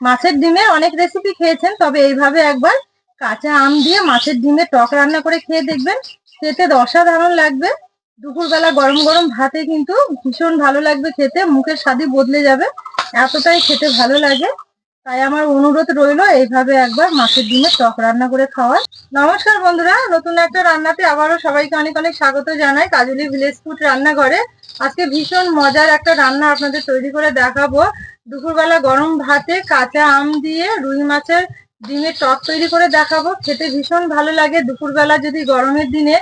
মাছের ডিমে অনেক রেসিপি খেয়েছেন, তবে এইভাবে একবার কাঁচা আম দিয়ে মাছের ডিমে টক রান্না করে খেয়ে দেখবেন। খেতে অসাধারণ লাগবে। দুপুরবেলা গরম গরম ভাতে কিন্তু ভীষণ ভালো লাগবে খেতে, মুখের স্বাদই বদলে যাবে। এতটাই খেতে ভালো লাগে। তাই আমার অনুরোধ রইল এইভাবে একবার মাছের ডিমে টক রান্না করে খাওয়ার। নমস্কার বন্ধুরা, নতুন একটা রান্নাতে আবারও সবাইকে অনেক অনেক স্বাগত জানাই কাজলি ভিলেজ ফুড রান্নাঘরে। আজকে ভীষণ মজার একটা রান্না আপনাদের তৈরি করে দেখাবো। দুপুরবেলা গরম ভাতে কাঁচা আম দিয়ে রুই মাছের ডিমের টক তৈরি করে দেখাবো। খেতে ভীষণ ভালো লাগে। দুপুরবেলা যদি গরমের দিনে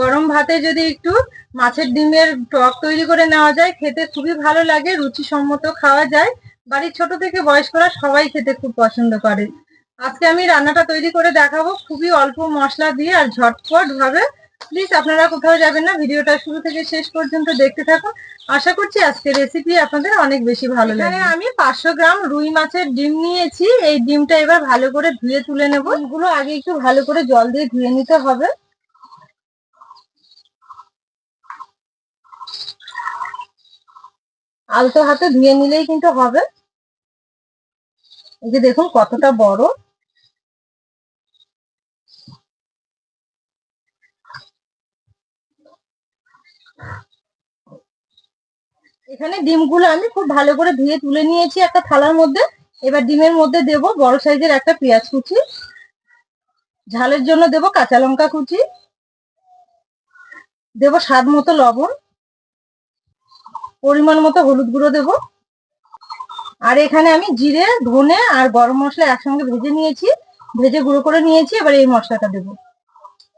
গরম ভাতে যদি একটু মাছের ডিমের টক তৈরি করে নেওয়া যায়, খেতে খুবই ভালো লাগে, রুচিসম্মত খাওয়া যায়। বাড়ির ছোট থেকে বয়স্করা সবাই খেতে খুব পছন্দ করে। আজকে আমি রান্নাটা তৈরি করে দেখাবো। খুবই অল্প মশলা দিয়ে আর ঝটপট ভাবে। প্লিজ আপনারা কোথাও যাবেন না। ভিডিওটা শুরু থেকে শেষ পর্যন্ত দেখতে থাকুন। আশা করছি আজকে রেসিপি আপনাদের অনেক বেশি ভালো লাগে আমি পাঁচশো গ্রাম রুই মাছের ডিম নিয়েছি। এই ডিমটা এবার ভালো করে ধুয়ে তুলে নেব। এগুলো আগে একটু ভালো করে জল দিয়ে ধুয়ে নিতে হবে। আলতো হাতে ধুয়ে নিলেই কিন্তু হবে। এই যে দেখুন কতটা বড়। এখানে ডিমগুলো আমি খুব ভালো করে ধুয়ে তুলে নিয়েছি একটা থালার মধ্যে। এবার ডিমের মধ্যে দেব বড় সাইজের একটা পেঁয়াজ কুচি। ঝালের জন্য দেব কাঁচা লঙ্কা কুচি। দেব স্বাদ মতো লবণ। পরিমাণ মতো হলুদ গুঁড়ো দেব। আর এখানে আমি জিরে, ধনে আর গরম মশলা একসঙ্গে ভেজে নিয়েছি। ভেজে গুঁড়ো করে নিয়েছি, এবার এই মশলাটা দেবো।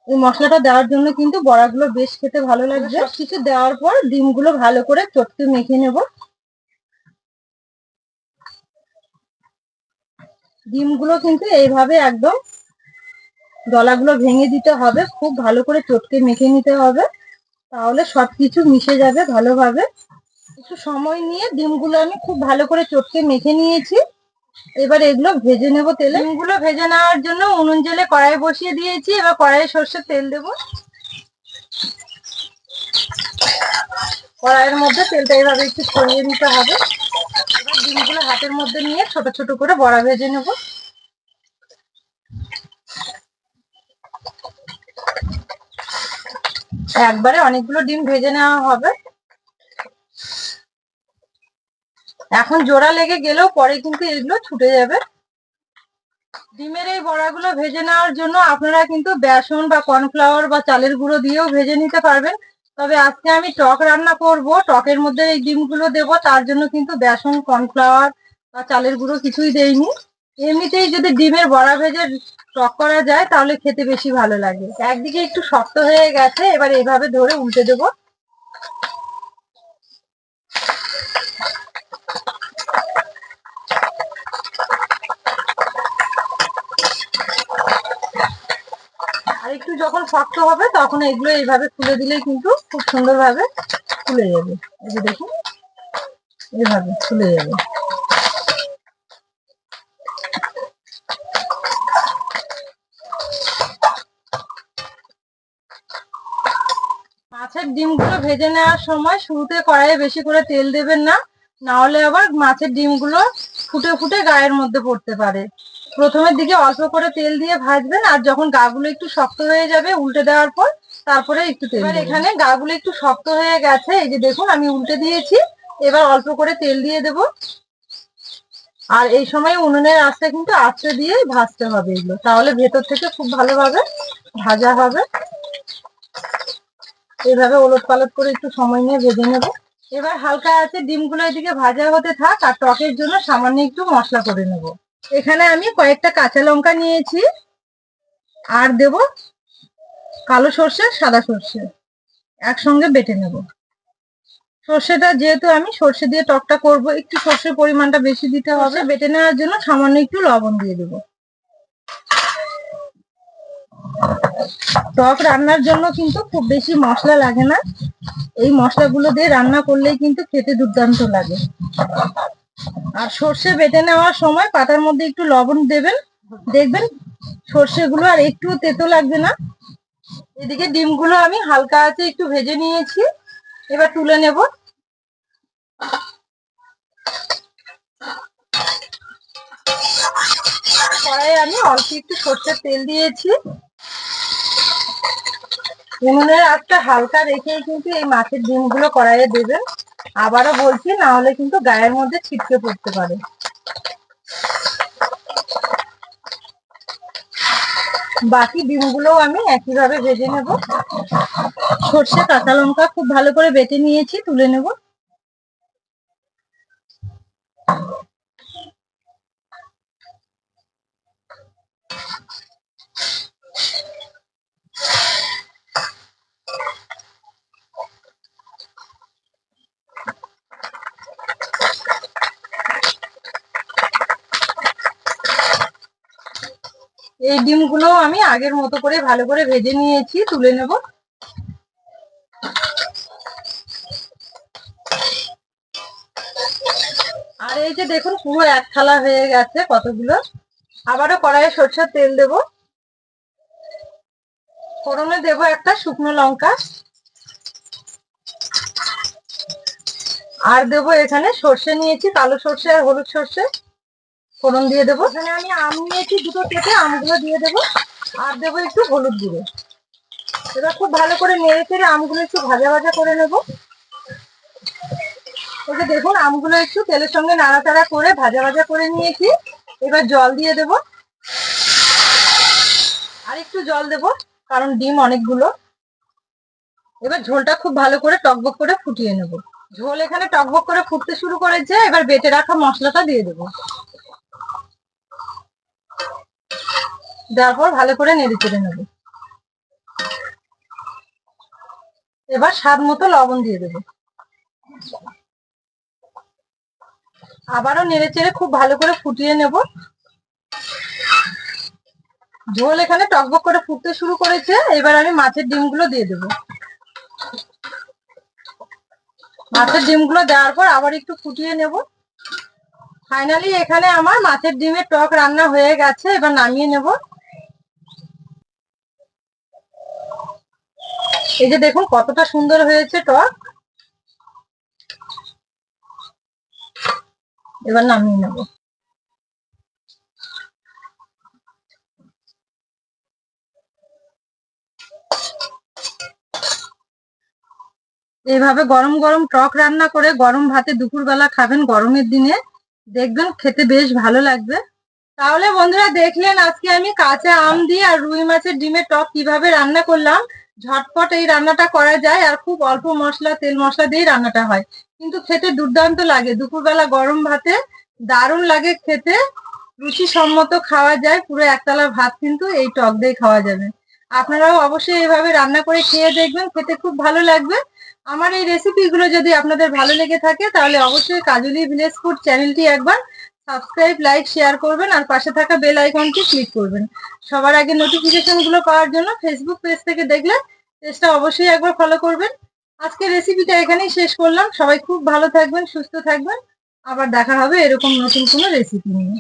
এই মশলাটা দেওয়ার জন্য কিন্তু বড়াগুলো বেশ খেতে ভালো লাগবে। কিছু দেওয়ার পর ডিমগুলো ভালো করে চটকে মেখে নেব। ডিমগুলো কিন্তু এইভাবে একদম দলাগুলো ভেঙে দিতে হবে, খুব ভালো করে চটকে মেখে নিতে হবে। তাহলে সবকিছু মিশে যাবে ভালোভাবে। একটু সময় নিয়ে ডিমগুলো আমি খুব ভালো করে চটকে মেখে নিয়েছি। এবার এগুলো ভেজে নেব তেলে। ডিমগুলো ভেজে নেওয়ার জন্য উনুন জেলে কড়াই বসিয়ে দিয়েছি। এবার কড়াইয়ে সর্ষের তেল দেব। কড়াইয়ের মধ্যে তেলটা এইভাবে একটু ছড়িয়ে নিতে হবে। এবার ডিমগুলো হাতের মধ্যে নিয়ে ছোট ছোট করে বড়া ভেজে নেব। একবারে অনেকগুলো ডিম ভেজে নেওয়া হবে। এখন জোড়া লেগে গেলেও পরে কিন্তু এগুলো ছুটে যাবে। ডিমের এই বড়াগুলো ভেজে নেওয়ার জন্য আপনারা কিন্তু বেসন বা কর্নফ্লাওয়ার বা চালের গুঁড়ো দিয়েও ভেজে নিতে পারবেন। তবে আজকে আমি টক রান্না করব, টকের মধ্যে এই ডিমগুলো দেব, তার জন্য কিন্তু বেসন, কর্নফ্লাওয়ার বা চালের গুঁড়ো কিছুই দেইনি। এমনিতেই যদি ডিমের বড়া ভেজে টক করা যায়, তাহলে খেতে বেশি ভালো লাগে। একদিকে একটু শক্ত হয়ে গেছে, এবার এইভাবে ধরে উল্টে দেবো। একটু যখন শক্ত হবে, তখন এগুলো এইভাবে খুলে দিলেই কিন্তু খুব সুন্দরভাবে খুলে যাবে। এই যে দেখুন, এইভাবে খুলে যাবে। মাছের ডিমগুলো ভেজে নেওয়ার সময় শুরুতে কড়াইয়ে বেশি করে তেল দেবেন না না হলে আবার মাছের ডিমগুলো ফুটে ফুটে গায়ের মধ্যে পড়তে পারে। প্রথমের দিকে অল্প করে তেল দিয়ে ভাজবেন আর যখন গাগুলো একটু শক্ত হয়ে যাবে উল্টে দেওয়ার পর তারপরে একটু তেল এবার এখানে গাগুলো একটু শক্ত হয়ে গেছে এই যে দেখুন আমি উল্টে দিয়েছি এবার অল্প করে তেল দিয়ে দেব। আর এই সময় উনুনের আঁচটা কিন্তু আঁচড়ে দিয়ে ভাজতে হবে এগুলো তাহলে ভেতর থেকে খুব ভালোভাবে ভাজা হবে। এভাবে ওলট পালট করে একটু সময় নিয়ে ভেজে নেব। এবার হালকা আছে ডিমগুলো এদিকে ভাজা হতে থাক আর টকের জন্য সামান্য একটু মশলা করে নেব। এখানে আমি কয়েকটা কাঁচা লঙ্কা নিয়েছি। আর দেব কালো সর্ষে, সাদা সর্ষে। একসঙ্গে বেটে নেব। সর্ষেটা যেহেতু আমি সর্ষে দিয়ে টকটা করব, একটু সর্ষের পরিমাণটা বেশি দিতে হবে। বেটে নেওয়ার জন্য সামান্য একটু লবণ দিয়ে দেবো। টক রান্নার জন্য কিন্তু খুব বেশি মশলা লাগে না। এই মশলাগুলো দিয়ে রান্না করলেই কিন্তু খেতে দুর্দান্ত লাগে। আর সর্ষে বেটে নেওয়ার সময় পাতার মধ্যে একটু লবণ দেবেন। দেখবেন সর্ষেগুলো আর একটু তেতো লাগবে না। এদিকে ডিমগুলো আমি হালকা আছে একটু ভেজে নিয়েছি। এবার তুলে নেব। কড়াইয়ে আমি অল্প একটু সর্ষের তেল দিয়েছি। উনুনের আজটা হালকা রেখেই কিন্তু এই মাছের ডিমগুলো কড়াইয়ে দেবেন। আবারও বলছি, না হলে কিন্তু গায়ের মধ্যে ছিটকে পড়তে পারে। বাকি ডিমগুলোও আমি একইভাবে ভেজে নেব। সর্ষে, কাঁচা লঙ্কা খুব ভালো করে বেটে নিয়েছি, তুলে নেব। এই ডিমগুলো আমি আগের মতো করে ভালো করে ভেজে নিয়েছি, তুলে নেব। আর এই যে দেখুন, পুরো এক থালা হয়ে গেছে কতগুলো। আবারও কড়াইয়ে সরষের তেল দেব। ফোড়নে দেব একটা শুকনো লঙ্কা। আর দেব এখানে সর্ষে নিয়েছি, কালো সর্ষে আর হলুদ সর্ষে। ফোড়ন দিয়ে দেবো। এখানে আমি আম নিয়েছি দুটো কেটে আমগুলো দিয়ে দেবো। আর দেবো একটু হলুদ গুঁড়ো। এবার খুব ভালো করে নেড়ে চেড়ে আমগুলো একটু ভাজা ভাজা করে নেব। যে দেখুন, আমগুলো একটু তেলের সঙ্গে নাড়াচাড়া করে ভাজা ভাজা করে নিয়েছি। এবার জল দিয়ে দেব। আর একটু জল দেব, কারণ ডিম অনেকগুলো। এবার ঝোলটা খুব ভালো করে টকবক করে ফুটিয়ে নেব। ঝোল এখানে টকবক করে ফুটতে শুরু করেছে। এবার বেটে রাখা মশলাটা দিয়ে দেবো। দেওয়ার পর ভালো করে নেড়ে চেড়ে নেব। এবার স্বাদ মতো লবণ দিয়ে দেবো। আবারও নেড়ে চেড়ে খুব ভালো করে ফুটিয়ে নেব। ঝোল এখানে টকবক করে ফুটতে শুরু করেছে। এবার আমি মাছের ডিমগুলো দিয়ে দেবো। মাছের ডিমগুলো দেওয়ার পর আবার একটু ফুটিয়ে নেব। ফাইনালি এখানে আমার মাছের ডিমের টক রান্না হয়ে গেছে। এবার নামিয়ে নেব। এই যে দেখুন কতটা সুন্দর হয়েছে টক। এবার নামিয়ে নেব। এইভাবে গরম গরম টক রান্না করে গরম ভাতে দুপুরবেলা খাবেন গরমের দিনে। দেখবেন খেতে বেশ ভালো লাগবে। তাহলে বন্ধুরা দেখলেন আজকে আমি কাঁচা আম দিয়ে আর রুই মাছের ডিমের টক কীভাবে রান্না করলাম। ঝটপট এই রান্নাটা করা যায় আর খুব অল্প মশলা, তেল মশলা দিয়েই রান্নাটা হয়। কিন্তু খেতে দুর্দান্ত লাগে। দুপুরবেলা গরম ভাতে দারুণ লাগে খেতে। রুচি সম্মত খাওয়া যায়। পুরো একতলা ভাত কিন্তু এই টক দিয়ে খাওয়া যাবে। আপনারাও অবশ্যই এইভাবে রান্না করে খেয়ে দেখবেন। খেতে খুব ভালো লাগবে। আমার এই রেসিপিগুলো যদি আপনাদের ভালো লেগে থাকে, তাহলে অবশ্যই কাজলি ভিলেজ ফুড চ্যানেলটি একবার সাবস্ক্রাইব লাইক শেয়ার করবেন আর পাশে থাকা বেল আইকনটি ক্লিক করবেন। সবার আগে নোটিফিকেশনগুলো পাওয়ার জন্য ফেসবুক পেজ থেকে দেখলে পেজটা অবশ্যই একবার ফলো করবেন। আজকে রেসিপিটা এখানেই শেষ করলাম। সবাই খুব ভালো থাকবেন, সুস্থ থাকবেন। আবার দেখা হবে এরকম নতুন কোনো রেসিপি নিয়ে।